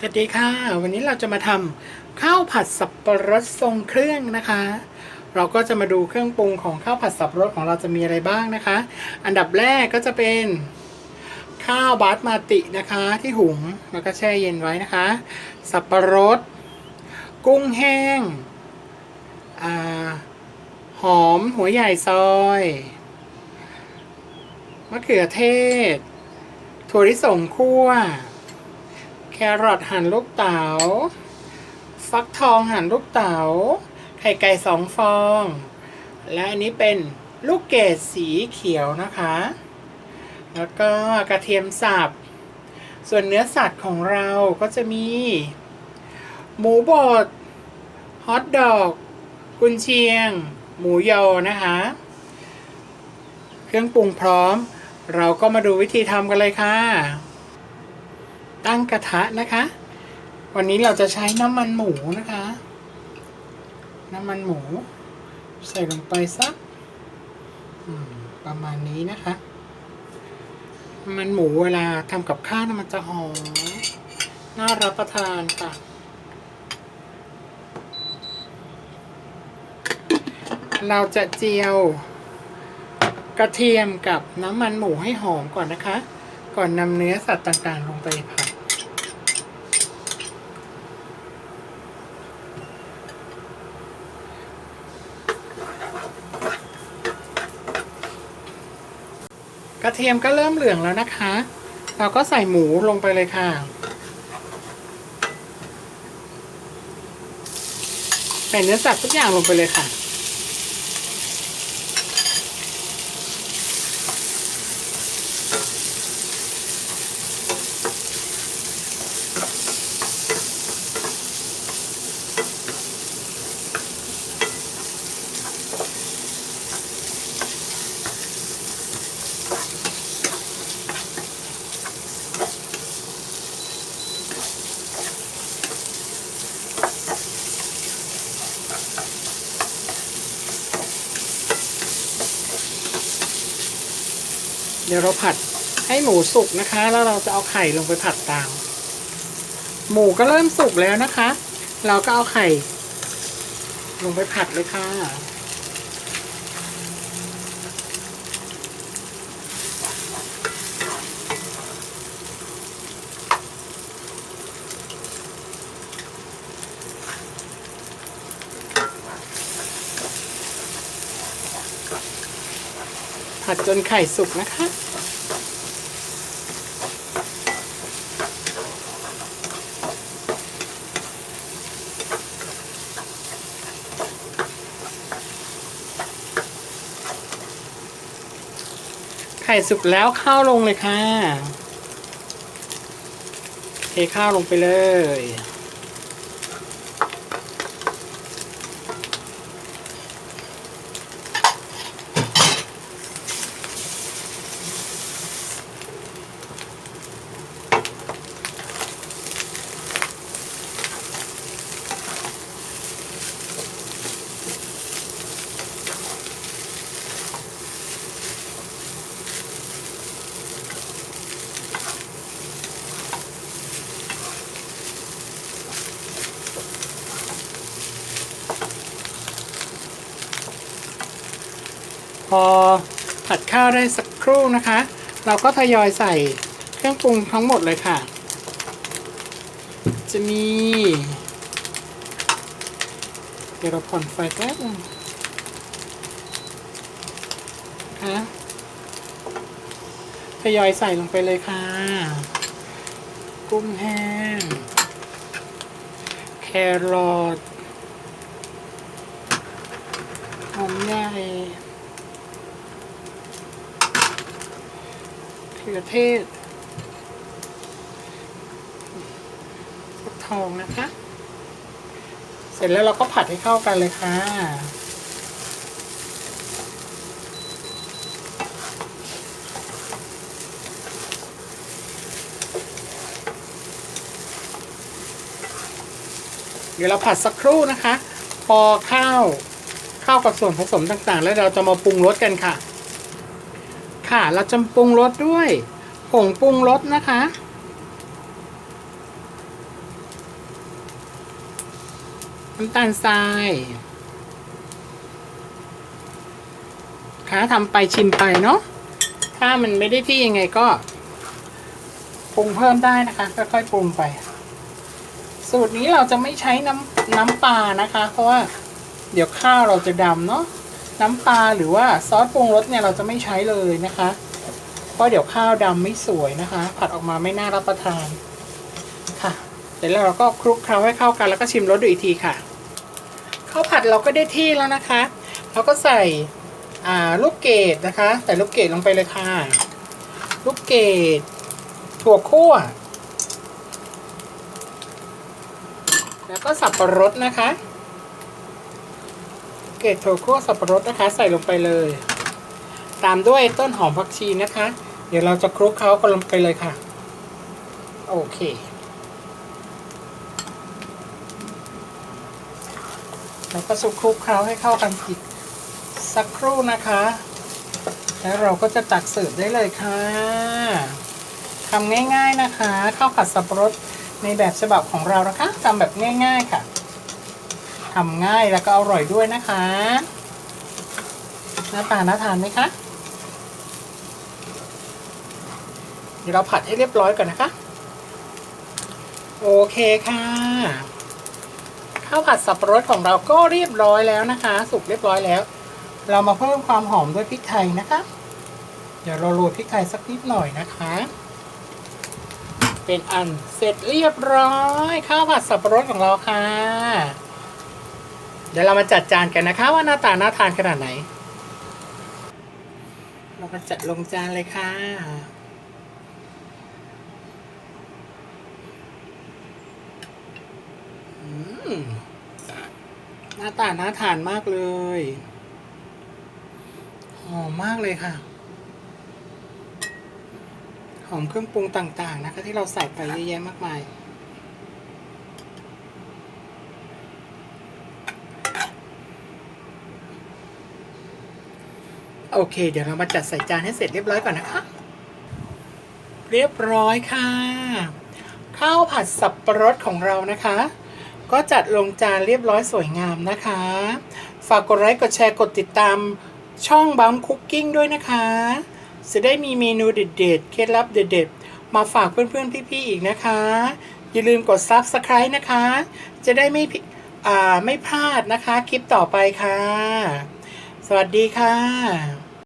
สวัสดีค่ะ วันนี้เราจะมาทำข้าวผัดสับปะรดทรงเครื่องนะคะ เราก็จะมาดูเครื่องปรุงของข้าวผัดสับปะรดของเราจะมีอะไรบ้างนะคะ อันดับแรกก็จะเป็น ข้าวบาสมาตินะคะที่หุงแล้วก็แช่เย็นไว้นะคะ สับปะรด กุ้งแห้งอหอมหัวใหญ่ซอยมะเขือเทศ ถั่วลิสงคั่ว แครอทหั่นลูกเต๋า ฟักทองหั่นลูกเต๋า ไข่ไก่สองฟอง และอันนี้เป็นลูกเกดสีเขียวนะคะ แล้วก็กระเทียมสับ ส่วนเนื้อสัตว์ของเราก็จะมี หมูบด ฮอทดอก กุนเชียง หมูยอนะคะ เครื่องปรุงพร้อม เราก็มาดูวิธีทำกันเลยค่ะ ตั้งกระทะนะคะ วันนี้เราจะใช้น้ำมันหมูนะคะ น้ำมันหมู ใส่ลงไปสักประมาณนี้นะคะน้ำมันหมูเวลาทำกับข้าวน่ะมันจะหอมน่ารับประทานค่ะ เราจะเจียวกระเทียมกับน้ำมันหมูให้หอมก่อนนะคะ ก่อนนำเนื้อสัตว์ต่างๆ ลงไปผัด กระเทียมก็เริ่มเหลืองแล้วนะคะ เราก็ใส่หมูลงไปเลยค่ะ ใส่เนื้อสัตว์ทุกอย่างลงไปเลยค่ะ เดี๋ยวเราผัดให้หมูสุกนะคะ แล้วเราจะเอาไข่ลงไปผัดตาม หมูก็เริ่มสุกแล้วนะคะ เราก็เอาไข่ ลงไปผัดเลยค่ะ ผัดจนไข่สุกนะคะ ไข่สุกแล้วข้าวลงเลยค่ะ เทข้าวลงไปเลย พอผัดข้าวได้สักครู่นะคะ เราก็ทยอยใส่เครื่องปรุงทั้งหมดเลยค่ะ จะมี เดี๋ยวเราผ่อนไฟแป๊บนึงคะทยอยใส่ลงไปเลยค่ะ กุ้งแห้ง แครอทหอมใหญ่ ขือเทศฟักทองนะคะ เสร็จแล้วเราก็ผัดให้เข้ากันเลยค่ะเดี๋ยวเราผัดสักครู่นะคะ พอข้าว ข้าวกับส่วนผสมต่างๆ แล้วเราจะมาปรุงรสกันค่ะ ค่ะ เราจะปรุงรสด้วยผงปรุงรสนะคะ น้ำตาลทรายค่ะทำไปชิมไปเนาะถ้ามันไม่ได้ที่ยังไงก็ปรุงเพิ่มได้นะคะค่อยๆปรุงไป สูตรนี้เราจะไม่ใช้น้ำน้ำปลานะคะ เพราะว่าเดี๋ยวข้าวเราจะดำเนาะ น้ำปลาหรือว่าซอสปรุงรสเนี่ยเราจะไม่ใช้เลยนะคะเพราะเดี๋ยวข้าวดำไม่สวยนะคะ ผัดออกมาไม่น่ารับประทานค่ะเสร็จแล้วเราก็คลุกเคล้าให้เข้ากันแล้วก็ชิมรสดูอีกทีค่ะข้าวผัดเราก็ได้ที่แล้วนะคะเราก็ใส่ลูกเกดนะคะใส่ลูกเกดลงไปเลยค่ะ ลูกเกดถั่วคั่ว แล้วก็สับปะรดนะคะ เกล็ดถั่วคั่วสับปะรดนะคะ ใส่ลงไปเลย ตามด้วยต้นหอมผักชีนะคะ เดี๋ยวเราจะคลุกเคล้ากันลงไปเลยค่ะ โอเค แล้วก็สุกคลุกเคล้าให้เข้ากันอีกสักครู่นะคะ แล้วเราก็จะตักเสิร์ฟได้เลยค่ะทำง่ายๆนะคะ ข้าวผัดสับปะรดในแบบฉบับของเรานะคะทำแบบง่าย ๆค่ะ ทำง่ายแล้วก็อร่อยด้วยนะคะหน้าตาน่าทานไหมคะเดี๋ยวเราผัดให้เรียบร้อยก่อนนะคะ โอเคค่ะ ข้าวผัดสับปะรดของเราก็เรียบร้อยแล้วนะคะ สุกเรียบร้อยแล้ว เรามาเพิ่มความหอมด้วยพริกไทยนะคะ เดี๋ยวเราโรยพริกไทยสักนิดหน่อยนะคะ เป็นอันเสร็จเรียบร้อย ข้าวผัดสับปะรดของเราค่ะ ดี๋ยวเรามาจัดจานกันนะคะ ว่าหน้าตาน่าทานขนาดไหน เรามาจัดลงจานเลยค่ะหน้าตาน่าทานมากเลย หอมมากเลยค่ะ หอมเครื่องปรุงต่างๆนะคะ ที่เราใส่ไปเยอะแยะมากมาย โอเค เดี๋ยวเรามาจัดใส่จานให้เสร็จเรียบร้อยก่อนนะคะ เรียบร้อยค่ะ ข้าวผัดสับปะรดของเรานะคะ ก็จัดลงจานเรียบร้อยสวยงามนะคะ ฝากกดไลค์กดแชร์กดติดตามช่องบัมคุกกิ้งด้วยนะคะ จะได้มีเมนูเด็ดๆ เคล็ดลับเด็ดๆ มาฝากเพื่อนๆ พี่ๆ อีกนะคะ อย่าลืมกด Subscribe นะคะ จะได้ไม่ไม่พลาดนะคะคลิปต่อไปค่ะ สวัสดีค่ะ